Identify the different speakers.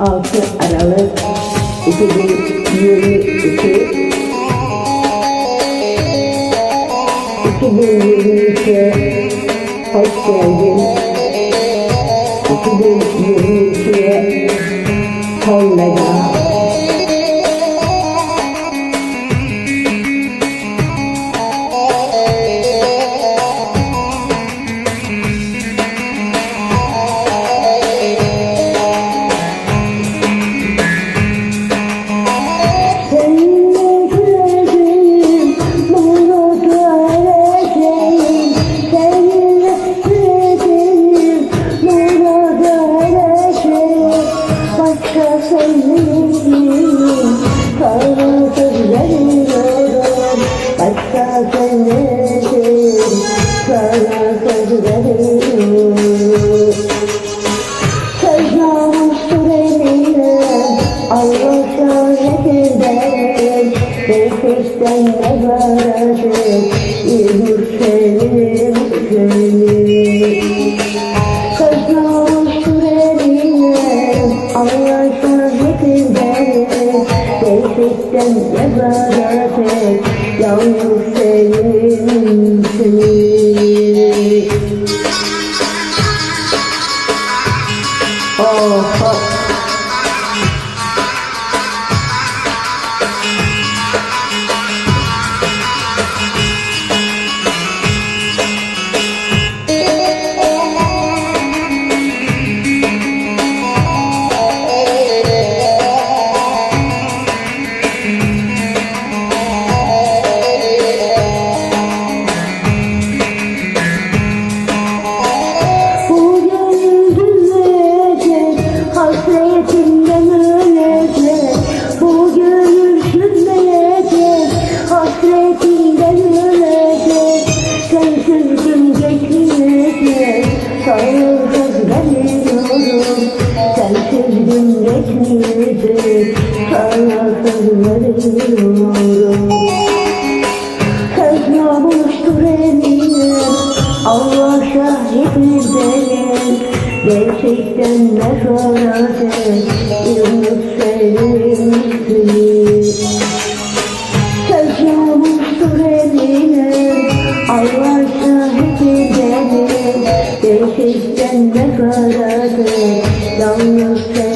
Speaker 1: 6 Aralık 2022 2022'ye hoş geldin. 2022'ye son senin sana can never take Don't say to me Oh, oh. Veriyorum. Söz namustur eminim Allah Gerçekten nefretim Yunus seninsin Söz namustur eminim Allah şahittir benim Gerçekten nefretim Yalnız seninsin